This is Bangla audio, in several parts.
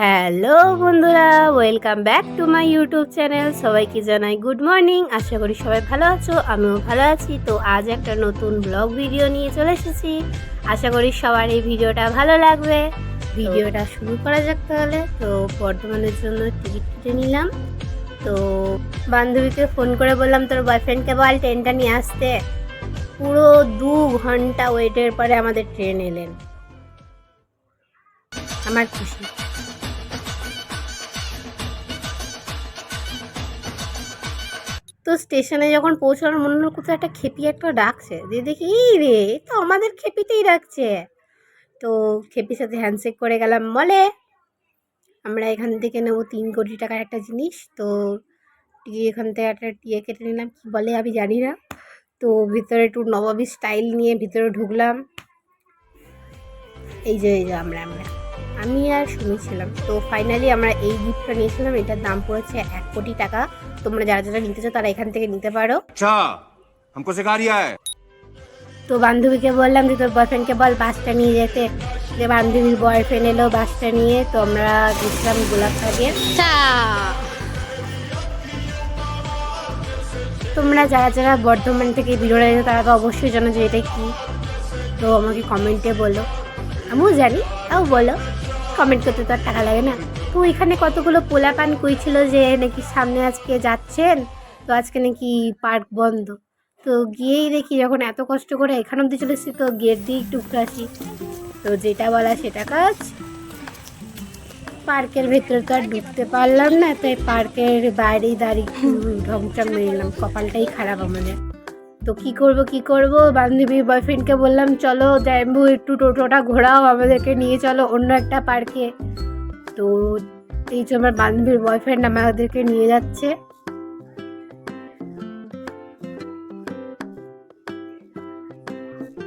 হ্যালো বন্ধুরা, welcome back to my YouTube channel. সবাইকে জানাই গুড মর্নিং। আশা করি সবাই ভালো আছো, আমিও ভালো আছি। তো আজ একটা নতুন ব্লগ ভিডিও নিয়ে চলে এসেছি। আশা করি সবার এই ভিডিওটা ভালো লাগবে। ভিডিওটা শুরু করা যাক তাহলে। তো বর্ধমানের জন্য টিকিট কেটে নিলাম। তো বান্ধবীকে ফোন করে বললাম, তোর বয়ফ্রেন্ডকে বল ট্রেনটা নিয়ে আসতে? পুরো দু ঘণ্টা ওয়েটের পরে আমাদের ট্রেন এলেন। আমার খুশি। তো স্টেশনে যখন পৌঁছানোর মনে হলো কোথাও একটা খেপি একটা ডাকছে, দিয়ে দেখি, এই রে তো আমাদের খেপিতেই ডাকছে। তো খেপির সাথে হ্যান্ডশেক করে গেলাম মলে আমরা এখান থেকে নেব তিন কোটি টাকার একটা জিনিস। তো এখান থেকে একটা টিয়ে কেটে নিলাম, কী বলে আমি জানি না। তো ভিতরে একটু নবাবী স্টাইল নিয়ে ভিতরে ঢুকলাম। এই যে এই যে, আমরা আমরা। আমি আর শুনেছিলাম তো ফাইনালি আমরা এই গিফটটা নিয়েছিলাম, এটার দাম পড়েছে এক কোটি টাকা। তোমরা যারা যারা নিতে চাও তারা এখান থেকে নিতে পারো। তো বান্ধবীকে বললাম যে তোর বয়ফ্রেন্ডকে বল বাসটা নিয়ে যেতে। যে বান্ধবীর বয়ফ্রেন্ড এলো বাসটা নিয়ে তো আমরা গেছিলাম গোলাপ দিয়ে আচ্ছা। তোমরা যারা যারা বর্ধমান থেকে বিরোধ দেখো তারা তো অবশ্যই জানো যে এটা কী। তো আমাকে কমেন্টে বলো। আমিও জানি তাও বলো। কমেন্ট করতে তো আর টাকা লাগে না। তো এখানে কতগুলো পোলা পোলাপান কইছিল যে নাকি সামনে আজকে যাচ্ছেন? তো আজকে নাকি পার্ক বন্ধ। তো গিয়েই দেখি যখন এত কষ্ট করে এখান অব্দি চলে এসেছি, তো গেট দিয়ে একটু আসি। তো যেটা বলা সেটা কাজ। পার্কের ভেতরে তো আর ঢুকতে পারলাম না, তাই পার্কের বাইরেই দাঁড়িয়ে ঢংচং মেরে নিলাম কপালটাই খারাপ আমাদের। তো কি করব কি করব? বান্ধবী বয়ফ্রেন্ডকে বললাম, চলো, জ্যাম্বু, একটু টোটোটা ঘোরাও, আমাদেরকে নিয়ে চলো অন্য একটা পার্কে। তো এই যে আমার বান্ধবীর বয়ফ্রেন্ড আমাদেরকে নিয়ে যাচ্ছে।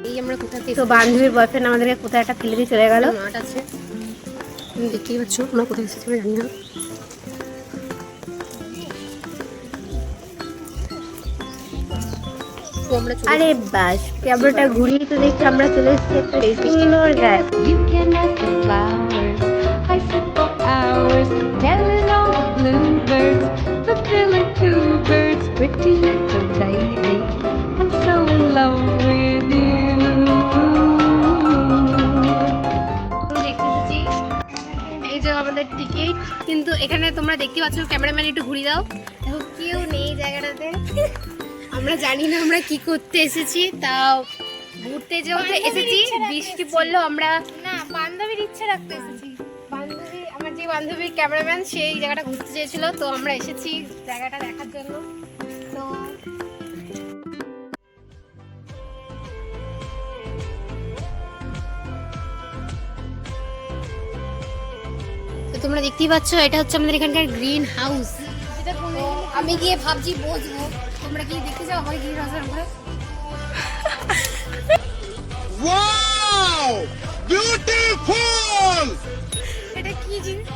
এই আমরা কোথা থেকে তো বান্ধবীর বয়ফ্রেন্ড আমাদেরকে কোথায় একটা ফেলে দিয়ে চলে গেল। মাঠ আছে। তুমি দেখতেই পাচ্ছ আমরা কোথায় এসেছি জানি না। আরে বাস ক্যামেরাটা ঘুরিয়ে তো দেখছি আমরা চলে এসেছি একটা সুন্দর জায়গা for hours telling all the bluebirds, fulfilling two birds, pretty little lady. I'm so in love with you. এই যে আমাদের টিকিট কিন্তু এখানে তোমরা দেখতে পাচ্ছ ক্যামেরাম্যান একটু ঘুরিয়ে দাও দেখো কেউ নেই জায়গাটাতে আমরা জানি না আমরা কি করতে এসেছি তাও ঘুরতে যেহেতু এসেছি বৃষ্টি পড়ল আমরা না বান্ধবীর ইচ্ছে রাখতে এসেছি বন্ধু বান্ধবী ক্যামেরাম্যান সেই জায়গাটা ঘুরতে চেয়েছিল তো আমরা এসেছি জায়গাটা দেখার জন্য। তো তোমরা দেখতেই পাচ্ছ এটা হচ্ছে আমাদের এখানকার গ্রিন হাউস আমি গিয়ে ভাবছি বসবো। তোমরা গিয়ে দেখতে যাও আমার গ্রিন হাউসের উপরে Wow! Beautiful! এটা কি জিনিস?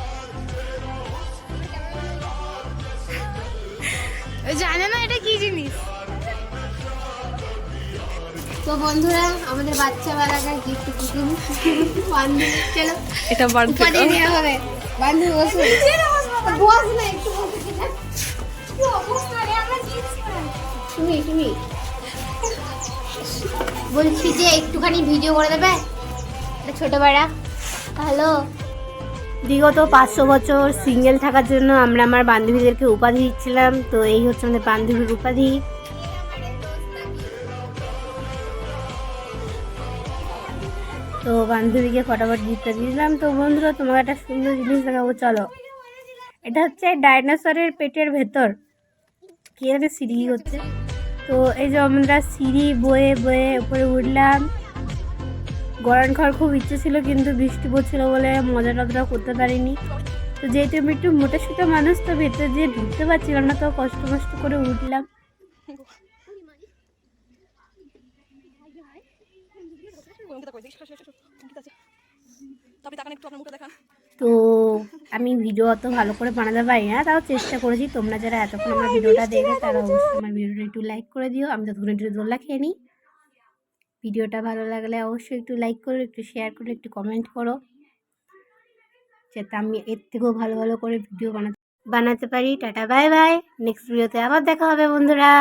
জানে না এটা কি জিনিস? তো বন্ধুরা আমাদের বাচ্চা বেলাকার গিফট কুকুর বান্ধবী চলো এটা উপাধি নেওয়া হবে। বান্ধবী বসো। বস না একটু তুমি তুমি। বলছি যে একটুখানি ভিডিও করে দেবে। এটা ছোট বেড়া হ্যালো বিগত পাঁচশো বছর সিঙ্গেল থাকার জন্য আমরা আমার বান্ধবীদেরকে উপাধি দিচ্ছিলাম। তো এই হচ্ছে আমাদের বান্ধবীর উপাধি। তো বান্ধবীকে ফটাফট গিফটটা দিয়েছিলাম তো বন্ধুরা, তোমাকে একটা সুন্দর জিনিস দেখাবো, চলো। এটা হচ্ছে ডাইনোসরের পেটের ভেতর। কি সিঁড়ি হচ্ছে তো এই যে আমরা সিঁড়ি বয়ে বয়ে উপরে উঠলাম। গরম খাওয়ার খুব ইচ্ছে ছিল, কিন্তু বৃষ্টি পড়ছিল বলে মজা টজা করতে পারিনি। তো যেহেতু আমি একটু মোটা সোটা মানুষ, তো ভেতরে দিয়ে ঢুকতে পারছিলাম না, তো কষ্ট কষ্ট করে উঠলাম। তো আমি ভিডিও অত ভালো করে বানাতে পারি না, তাও চেষ্টা করেছি। তোমরা যারা এতক্ষণ আমার ভিডিওটা দেখে তারা অবশ্যই আমার ভিডিওটা একটু লাইক করে দিও। আমি ততক্ষণ একটু দোলা খেয়ে নিই। ভিডিওটা ভালো লাগলে অবশ্যই একটু লাইক করো, একটু শেয়ার করো, একটু কমেন্ট করো, যাতে আমি এর থেকেও ভালো ভালো করে ভিডিও বানাতে বানাতে পারি। টাটা বাই বাই নেক্সট ভিডিওতে আবার দেখা হবে, বন্ধুরা।